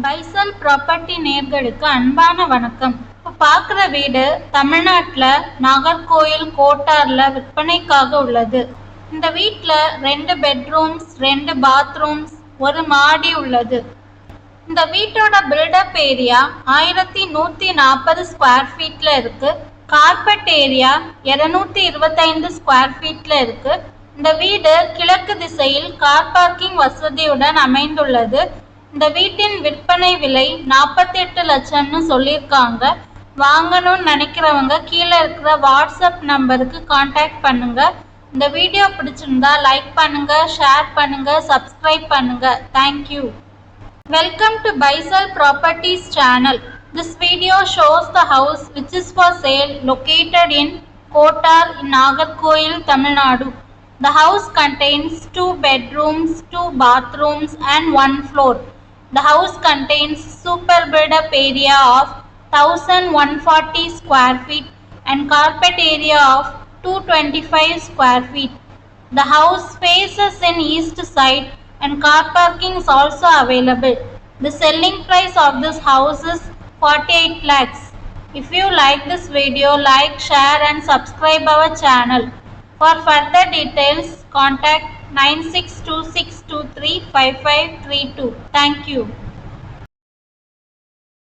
பைசல் property நேர்களுக்கு அன்பான வணக்கம். இப்போ பார்க்குற வீடு தமிழ்நாட்டில் நாகர்கோயில் கோட்டாரில் விற்பனைக்காக உள்ளது. இந்த வீட்டில் ரெண்டு பெட்ரூம்ஸ் ரெண்டு பாத்ரூம்ஸ் ஒரு மாடி உள்ளது. இந்த வீட்டோட பில்டப் ஏரியா ஆயிரத்தி நூற்றி நாற்பது ஸ்கொயர் ஃபீட்டில் இருக்குது கார்பெட் ஏரியா இரநூத்தி இருபத்தைந்து ஸ்கொயர் ஃபீட்டில் இருக்குது இந்த வீடு கிழக்கு திசையில் கார் பார்க்கிங் வசதியுடன் அமைந்துள்ளது. இந்த வீட்டின் விற்பனை விலை நாற்பத்தெட்டு லட்சம்னு சொல்லியிருக்காங்க வாங்கணும்னு நினைக்கிறவங்க கீழே இருக்கிற வாட்ஸ்அப் நம்பருக்கு காண்டாக்ட் பண்ணுங்க இந்த வீடியோ பிடிச்சிருந்தா லைக் பண்ணுங்க ஷேர் பண்ணுங்க சப்ஸ்கிரைப் பண்ணுங்க thank you welcome to Faisal properties channel this video shows the house which is for sale located in Kottar Nagercoil Tamil Nadu the house contains two bedrooms two bathrooms and one floor The house contains super build-up area of 1140 square feet and carpet area of 225 square feet. The house faces in east side and car parking is also available. The selling price of this house is 48 lakhs. If you like this video, like, share and subscribe our channel. For further details, contact three five five three two. Thank you.